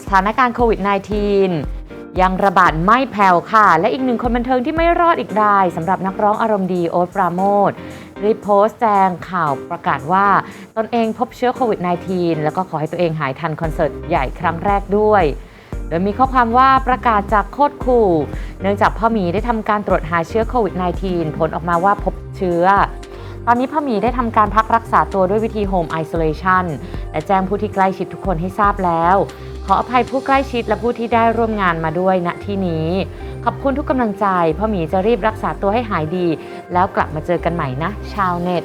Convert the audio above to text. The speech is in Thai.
สถานการณ์โควิด -19 ยังระบาดไม่แผ่วค่ะ และอีกหนึ่งคนบันเทิงที่ไม่รอดอีกรายสำหรับนักร้องอารมณ์ดีโอ๊ตปราโมทรีโพสต์แจงข่าวประกาศว่า ตนเองพบเชื้อโควิด -19 แล้วก็ขอให้ตัวเองหายทันคอนเสิร์ตใหญ่ครั้งแรกด้วย โดยมีข้อความว่าประกาศจากโคตรคูลเนื่องจากพ่อหมีได้ทำการตรวจหาเชื้อโควิด -19 ผลออกมาว่าพบเชื้อ ตอนนี้พ่อหมีได้ทำการพักรักษาตัวด้วยวิธี Home Isolation และแจ้งผู้ที่ใกล้ชิดทุกคนให้ทราบแล้ว ออภัยผู้ใกล้ชิดและผู้ที่ได้ร่วมงานมาด้วยณที่นี้ ขอบคุณทุกกำลังใจพ่อหมีจะรีบรักษาตัวให้หายดี แล้วกลับมาเจอกันใหม่นะ ชาวเน็ต